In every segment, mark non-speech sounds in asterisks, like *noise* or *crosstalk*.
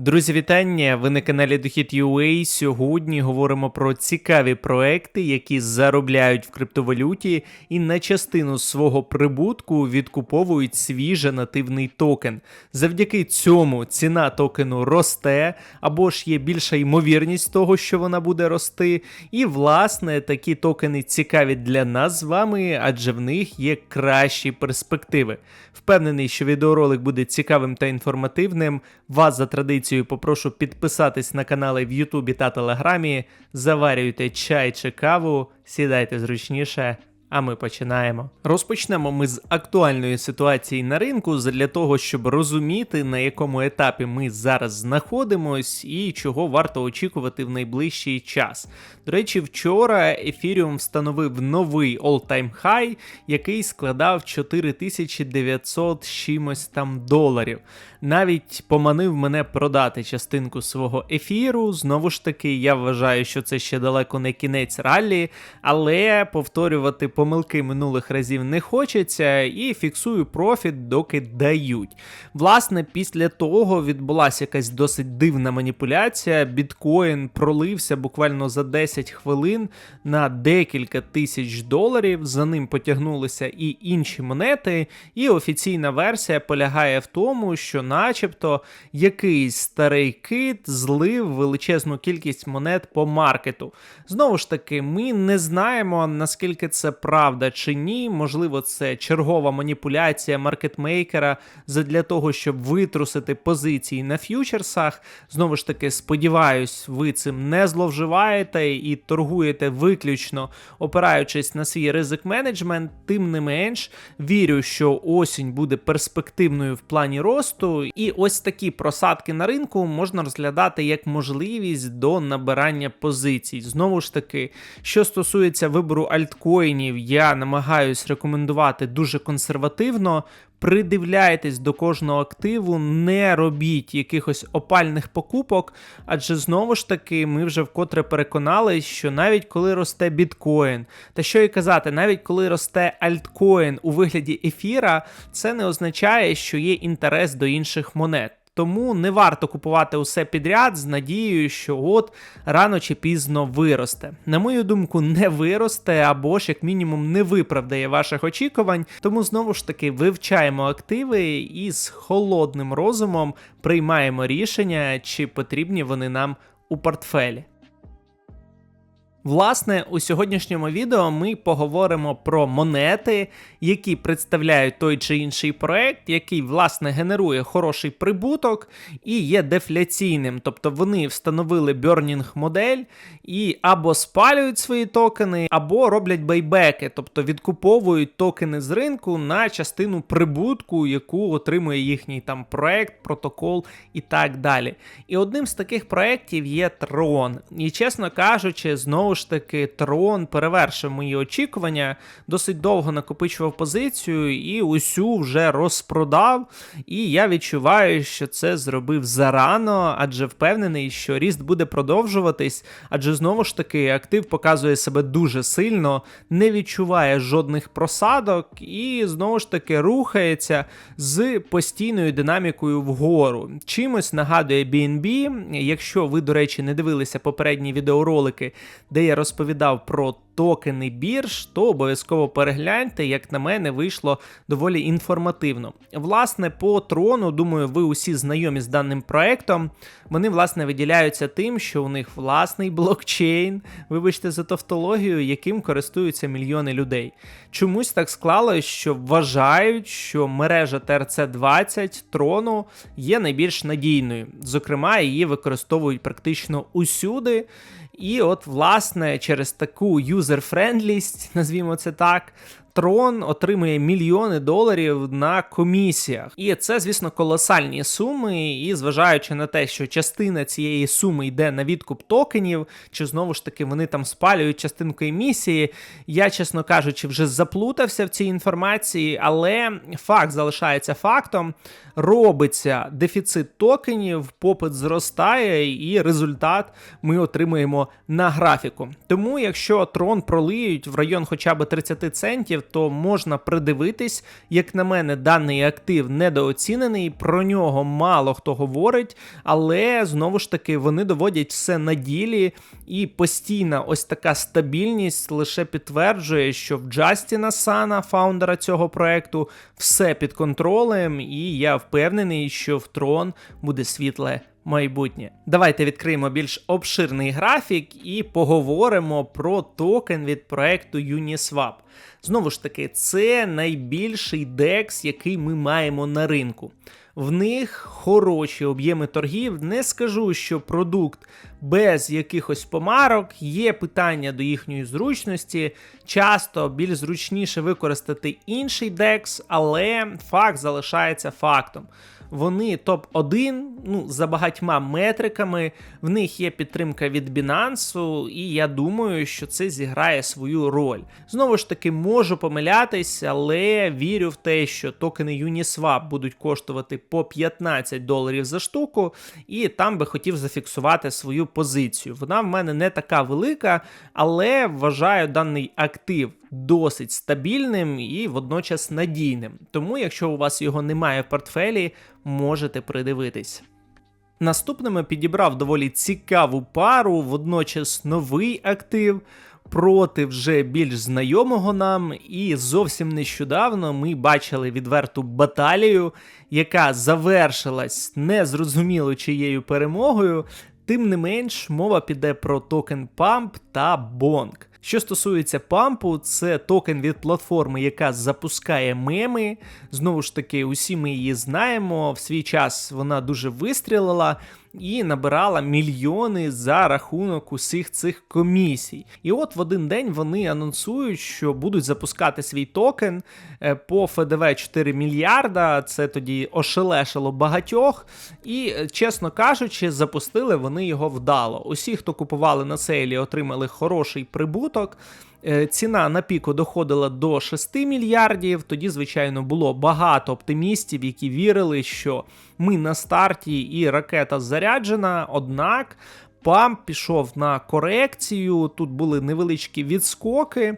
Друзі, вітання! Ви на каналі Дохід UA. Сьогодні говоримо про цікаві проекти, які заробляють в криптовалюті і на частину свого прибутку відкуповують свіже нативний токен. Завдяки цьому ціна токену росте, або ж є більша ймовірність того, що вона буде рости. І, власне, такі токени цікаві для нас з вами, адже в них є кращі перспективи. Впевнений, що відеоролик буде цікавим та інформативним. Вас за традицією попрошу підписатись на канали в Ютубі та Телеграмі. Заварюйте чай чи каву, сідайте зручніше. А ми починаємо. Розпочнемо ми з актуальної ситуації на ринку для того, щоб розуміти, на якому етапі ми зараз знаходимось і чого варто очікувати в найближчий час. До речі, вчора Ethereum встановив новий all-time high, який складав 4900 чимось там доларів. Навіть поманив мене продати частинку свого ефіру. Знову ж таки, я вважаю, що це ще далеко не кінець раллі, але повторювати помилки минулих разів не хочеться і фіксую профіт, доки дають. Власне, після того відбулася якась досить дивна маніпуляція. Біткоін пролився буквально за 10 хвилин на декілька тисяч доларів. За ним потягнулися і інші монети. І офіційна версія полягає в тому, що, начебто, якийсь старий кит злив величезну кількість монет по маркету. Знову ж таки, ми не знаємо, наскільки це правда чи ні. Можливо, це чергова маніпуляція маркетмейкера для того, щоб витрусити позиції на ф'ючерсах. Знову ж таки, сподіваюсь, ви цим не зловживаєте і торгуєте виключно опираючись на свій ризик менеджмент. Тим не менш, вірю, що осінь буде перспективною в плані росту, і ось такі просадки на ринку можна розглядати як можливість до набирання позицій. Знову ж таки, що стосується вибору альткоїнів, я намагаюсь рекомендувати дуже консервативно. Придивляйтесь до кожного активу, не робіть якихось опальних покупок, адже знову ж таки ми вже вкотре переконались, що навіть коли росте біткоін, та що і казати, навіть коли росте альткоін у вигляді ефіра, це не означає, що є інтерес до інших монет. Тому не варто купувати усе підряд з надією, що от рано чи пізно виросте. На мою думку, не виросте або ж як мінімум не виправдає ваших очікувань. Тому знову ж таки вивчаємо активи і з холодним розумом приймаємо рішення, чи потрібні вони нам у портфелі. Власне, у сьогоднішньому відео ми поговоримо про монети, які представляють той чи інший проект, який, власне, генерує хороший прибуток і є дефляційним. Тобто вони встановили бьорнінг модель і або спалюють свої токени, або роблять байбеки, тобто відкуповують токени з ринку на частину прибутку, яку отримує їхній там проект, протокол і так далі. І одним з таких проєктів є Tron. І чесно кажучи, знову знову ж таки трон перевершив мої очікування, досить довго накопичував позицію і усю вже розпродав. І я відчуваю, що це зробив зарано, адже впевнений, що ріст буде продовжуватись, адже знову ж таки актив показує себе дуже сильно, не відчуває жодних просадок і знову ж таки рухається з постійною динамікою вгору. Чимось нагадує BNB. Якщо ви, до речі, не дивилися попередні відеоролики, де де я розповідав про токени бірж, то обов'язково перегляньте, як на мене, вийшло доволі інформативно. Власне, по трону, думаю, ви усі знайомі з даним проектом. Вони, власне, виділяються тим, що у них власний блокчейн, вибачте за тавтологію, яким користуються мільйони людей. Чомусь так склалось, що вважають, що мережа TRC20 трону є найбільш надійною. Зокрема, її використовують практично усюди. І от, власне, через таку юзер-френдлість, *laughs* назвімо це так, Трон отримує мільйони доларів на комісіях, і це, звісно, колосальні суми. І зважаючи на те, що частина цієї суми йде на відкуп токенів, чи знову ж таки вони там спалюють частинку емісії, я, чесно кажучи, вже заплутався в цій інформації, але факт залишається фактом. Робиться дефіцит токенів, попит зростає, і результат ми отримуємо на графіку. Тому, якщо трон пролиють в район хоча б 30 центів, то можна придивитись. Як на мене, даний актив недооцінений, про нього мало хто говорить, але знову ж таки вони доводять все на ділі, і постійна ось така стабільність лише підтверджує, що в Джастіна Сана, фаундера цього проекту, все під контролем, і я впевнений, що в трон буде світле майбутнє. Давайте відкриємо більш обширний графік і поговоримо про токен від проекту Uniswap. Знову ж таки, це найбільший DEX, який ми маємо на ринку. В них хороші об'єми торгів. Не скажу, що продукт без якихось помарок, є питання до їхньої зручності. Часто більш зручніше використати інший DEX, але факт залишається фактом. Вони топ-1 ну, за багатьма метриками. В них є підтримка від Binance, і я думаю, що це зіграє свою роль. Знову ж таки, можу помилятись, але вірю в те, що токени Uniswap будуть коштувати по 15 доларів за штуку, і там би хотів зафіксувати свою позицію. Вона в мене не така велика, але вважаю даний актив досить стабільним і водночас надійним. Тому, якщо у вас його немає в портфелі, можете придивитись. Наступними підібрав доволі цікаву пару, водночас новий актив. Проти вже більш знайомого нам, і зовсім нещодавно ми бачили відверту баталію, яка завершилась незрозуміло чиєю перемогою. Тим не менш, мова піде про токен Pump та Bonk. Що стосується пампу, це токен від платформи, яка запускає меми. Знову ж таки, усі ми її знаємо. В свій час вона дуже вистрілила і набирала мільйони за рахунок усіх цих комісій. І от в один день вони анонсують, що будуть запускати свій токен е, по ФДВ 4 мільярда. Це тоді ошелешило багатьох. І, е, чесно кажучи, запустили вони його вдало. Усі, хто купували на сейлі, отримали хороший прибуток. Е, ціна на піку доходила до 6 мільярдів. Тоді, звичайно, було багато оптимістів, які вірили, що ми на старті і ракета заряджена. Однак памп пішов на корекцію. Тут були невеличкі відскоки.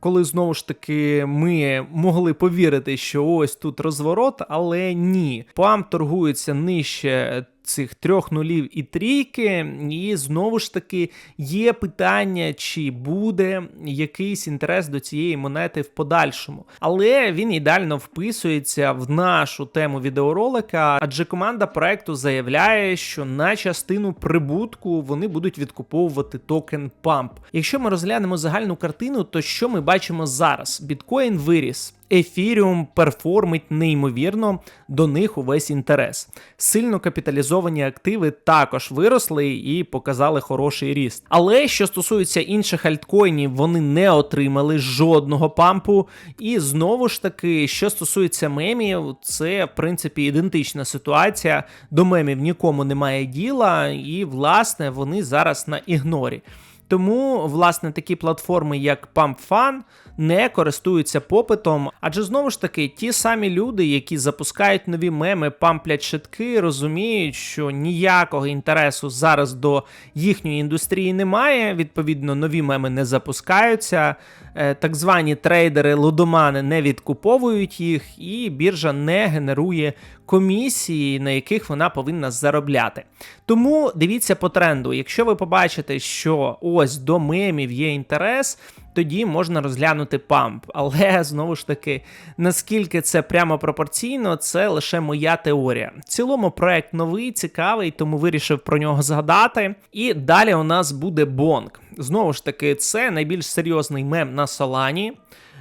Коли знову ж таки ми могли повірити, що ось тут розворот, але ні, пам торгується нижче цих трьох нулів і трійки, і знову ж таки є питання, чи буде якийсь інтерес до цієї монети в подальшому. Але він ідеально вписується в нашу тему відеоролика, адже команда проекту заявляє, що на частину прибутку вони будуть відкуповувати токен Pump. Якщо ми розглянемо загальну картину, то що ми бачимо зараз? Біткоін виріс. Ефіріум перформить неймовірно, до них увесь інтерес. Сильно капіталізовані активи також виросли і показали хороший ріст. Але що стосується інших альткоїнів, вони не отримали жодного пампу. І знову ж таки, що стосується мемів, це в принципі ідентична ситуація. До мемів нікому немає діла, і власне вони зараз на ігнорі. Тому, власне, такі платформи, як PumpFun, не користуються попитом, адже знову ж таки, ті самі люди, які запускають нові меми, памплять шитки, розуміють, що ніякого інтересу зараз до їхньої індустрії немає. Відповідно, нові меми не запускаються. Е, так звані трейдери, лудомани не відкуповують їх, і біржа не генерує комісії, на яких вона повинна заробляти. Тому дивіться по тренду. Якщо ви побачите, що ось до мемів є інтерес, тоді можна розглянути памп. Але *laughs* знову ж таки, наскільки це прямо пропорційно, це лише моя теорія. В цілому проект новий, цікавий, тому вирішив про нього згадати. І далі у нас буде Бонг. Знову ж таки, це найбільш серйозний мем на Солані.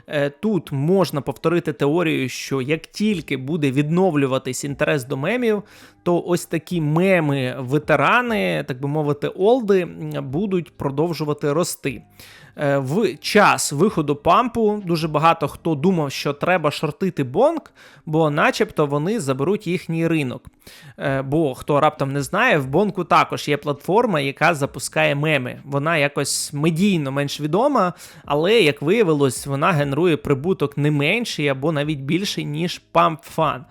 Е, тут можна повторити теорію, що як тільки буде відновлюватись інтерес до мемів, то ось такі меми-ветерани, так би мовити, олди, будуть продовжувати рости. Е, в час виходу пампу дуже багато хто думав, що треба шортити бонг, бо начебто вони заберуть їхній ринок. Е, бо хто раптом не знає, в бонку також є платформа, яка запускає меми. Вона якось медійно менш відома, але, як виявилось, вона генерує прибуток не менший або навіть більший, ніж PumpFun.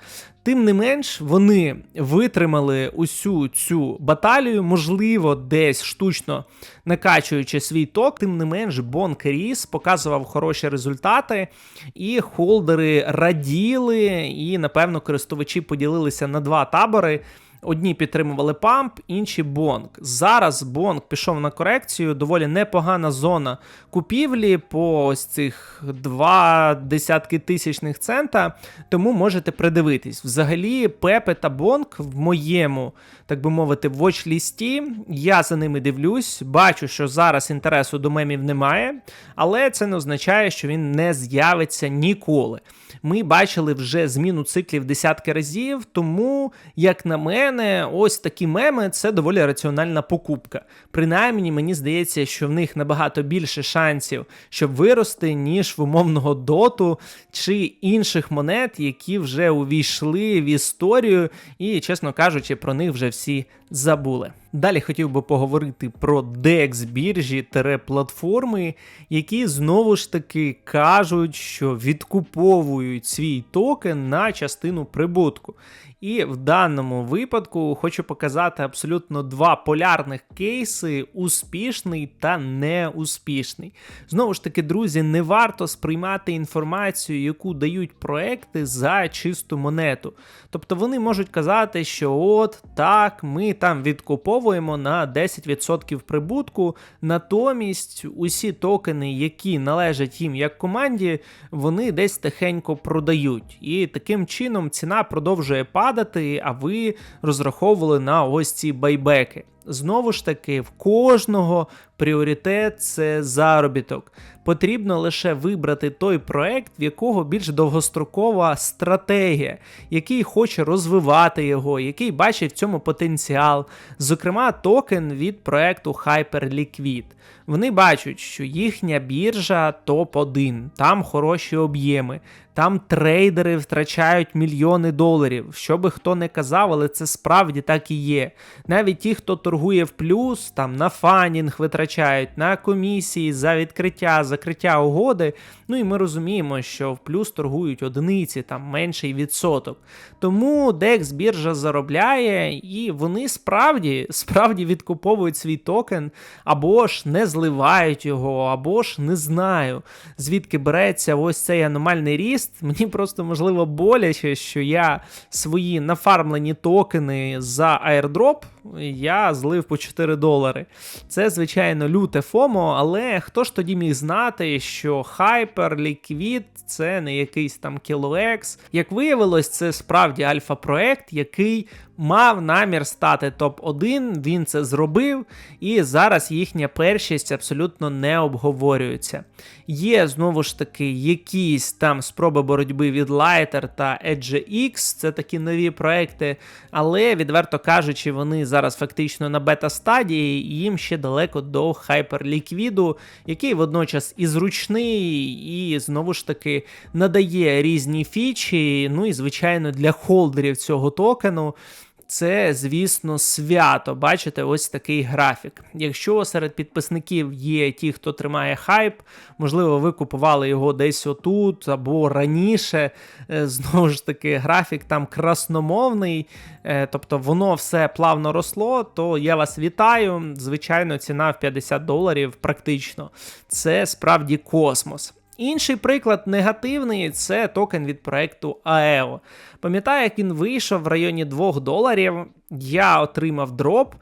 Тим не менш, вони витримали усю цю баталію, можливо, десь штучно накачуючи свій ток. Тим не менш, Бонк ріс, показував хороші результати, і холдери раділи, і, напевно, користувачі поділилися на два табори. Одні підтримували памп, інші бонк. Зараз бонк пішов на корекцію. Доволі непогана зона купівлі по ось цих два десятки тисячних цента. Тому можете придивитись. Взагалі, Пепе та Бонк в моєму, так би мовити, воч-лісті. Я за ними дивлюсь, бачу, що зараз інтересу до мемів немає, але це не означає, що він не з'явиться ніколи. Ми бачили вже зміну циклів десятки разів, тому, як на мене, ось такі меми це доволі раціональна покупка. Принаймні, мені здається, що в них набагато більше шансів, щоб вирости, ніж в умовного доту чи інших монет, які вже увійшли в історію, і, чесно кажучи, про них вже всі забули. Далі хотів би поговорити про dex біржі платформи, які знову ж таки кажуть, що відкуповують свій токен на частину прибутку. І в даному випадку хочу показати абсолютно два полярних кейси: успішний та неуспішний. Знову ж таки, друзі, не варто сприймати інформацію, яку дають проекти за чисту монету. Тобто вони можуть казати, що от так, ми там відкуповуємо на 10% прибутку. Натомість усі токени, які належать їм як команді, вони десь тихенько продають. І таким чином ціна продовжує падати, а ви розраховували на ось ці байбеки. Знову ж таки, в кожного пріоритет це заробіток. Потрібно лише вибрати той проект, в якого більш довгострокова стратегія, який хоче розвивати його, який бачить в цьому потенціал. Зокрема, токен від проекту Hyperliquid. Вони бачать, що їхня біржа топ-1, там хороші об'єми, там трейдери втрачають мільйони доларів. Що би хто не казав, але це справді так і є. Навіть ті, хто торгує в плюс, там на фанінг витрачають, на комісії за відкриття, закриття угоди. Ну і ми розуміємо, що в плюс торгують одиниці, там менший відсоток. Тому DEX біржа заробляє, і вони справді справді відкуповують свій токен, або ж не зливають його, або ж не знаю, звідки береться ось цей аномальний ріст. Мені просто можливо боляче, що я свої нафармлені токени за airdrop я злив по 4 долари. Це, звичайно, люте ФОМО, але хто ж тоді міг знати, що Hyper, Liquid це не якийсь там KiloX. Як виявилось, це справді альфа-проект, який мав намір стати топ-1, він це зробив, і зараз їхня першість абсолютно не обговорюється. Є знову ж таки якісь там спроби боротьби від Lighter та EdgeX, це такі нові проекти, але, відверто кажучи, вони зараз фактично на бета-стадії, і їм ще далеко до Hyperliquid, який водночас і зручний, і знову ж таки надає різні фічі. Ну і, звичайно, для холдерів цього токену це, звісно, свято. Бачите, ось такий графік. Якщо серед підписників є ті, хто тримає хайп, можливо, ви купували його десь отут або раніше. Е, знову ж таки, графік там красномовний, е, тобто воно все плавно росло, то я вас вітаю. Звичайно, ціна в 50 доларів практично. Це справді космос. Інший приклад негативний це токен від проекту AEO. Пам'ятаю, як він вийшов в районі 2 доларів. Я отримав дроп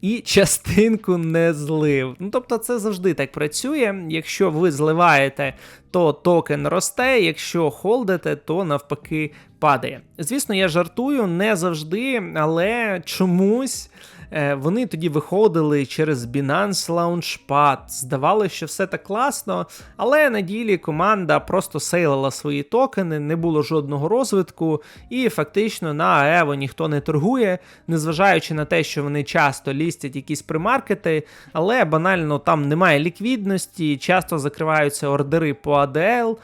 і частинку не злив. Ну, тобто, це завжди так працює. Якщо ви зливаєте, то токен росте, якщо холдите, то навпаки падає. Звісно, я жартую не завжди, але чомусь. Е, вони тоді виходили через Binance Launchpad. Здавалося, що все так класно, але на ділі команда просто сейлила свої токени, не було жодного розвитку, і фактично на EVO ніхто не торгує, незважаючи на те, що вони часто лістять якісь примаркети, але банально там немає ліквідності, часто закриваються ордери по ADL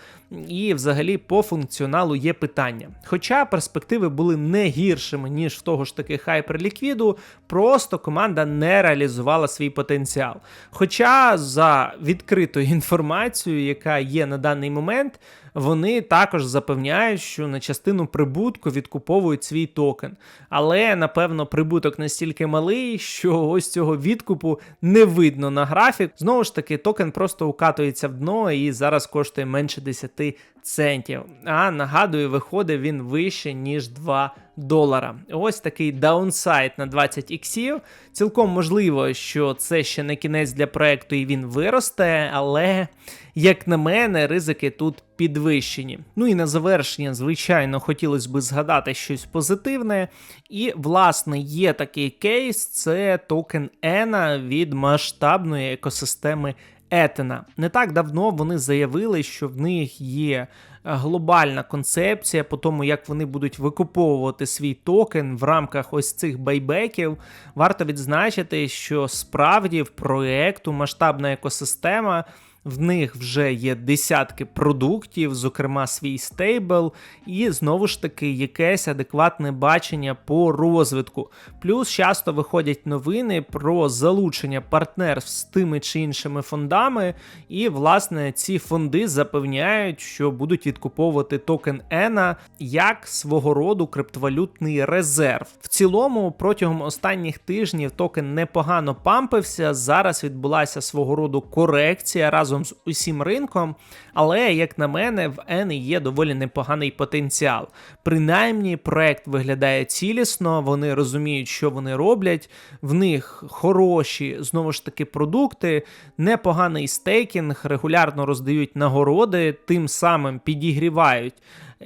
і взагалі по функціоналу є питання. Хоча перспективи були не гіршими, ніж в того ж таки Hyperliquid, просто команда не реалізувала свій потенціал. Хоча за відкритою *laughs* інформацією, яка є на даний момент, вони також запевняють, що на частину прибутку відкуповують свій токен. Але напевно прибуток настільки малий, що ось цього відкупу не видно на графік. Знову ж таки, токен просто укатується в дно і зараз коштує менше 10 центів. А нагадую, виходить він вище ніж 2 долара. Ось такий даунсайд на 20 іксів. Цілком можливо, що це ще не кінець для проекту і він виросте, але, як на мене, ризики тут підвищені. Ну і на завершення, звичайно, хотілося б згадати щось позитивне. І, власне, є такий кейс: це токен ENA від масштабної екосистеми. Етена. Не так давно вони заявили, що в них є глобальна концепція по тому, як вони будуть викуповувати свій токен в рамках ось цих байбеків. Варто відзначити, що справді в проєкту масштабна екосистема. В них вже є десятки продуктів, зокрема свій стейбл, і знову ж таки якесь адекватне бачення по розвитку. Плюс часто виходять новини про залучення партнерств з тими чи іншими фондами, і, власне, ці фонди запевняють, що будуть відкуповувати токен ENA як свого роду криптовалютний резерв. В цілому, протягом останніх тижнів токен непогано пампився. Зараз відбулася свого роду корекція разом разом з усім ринком, але, як на мене, в N є доволі непоганий потенціал. Принаймні, проект виглядає цілісно, вони розуміють, що вони роблять, в них хороші знову ж таки продукти, непоганий стейкінг, регулярно роздають нагороди, тим самим підігрівають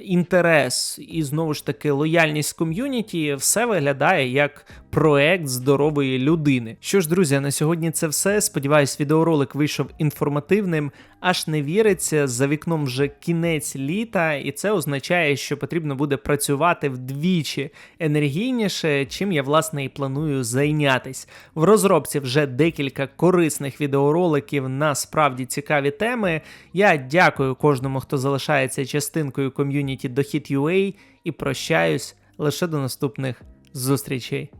інтерес і знову ж таки лояльність ком'юніті, все виглядає як проект здорової людини. Що ж, друзі, на сьогодні це все. Сподіваюсь, відеоролик вийшов інформативним, аж не віриться. За вікном вже кінець літа, і це означає, що потрібно буде працювати вдвічі енергійніше, чим я власне і планую зайнятись. В розробці вже декілька корисних відеороликів на справді цікаві теми. Я дякую кожному, хто залишається частинкою ком'юніті дохід.ua і прощаюсь лише до наступних зустрічей.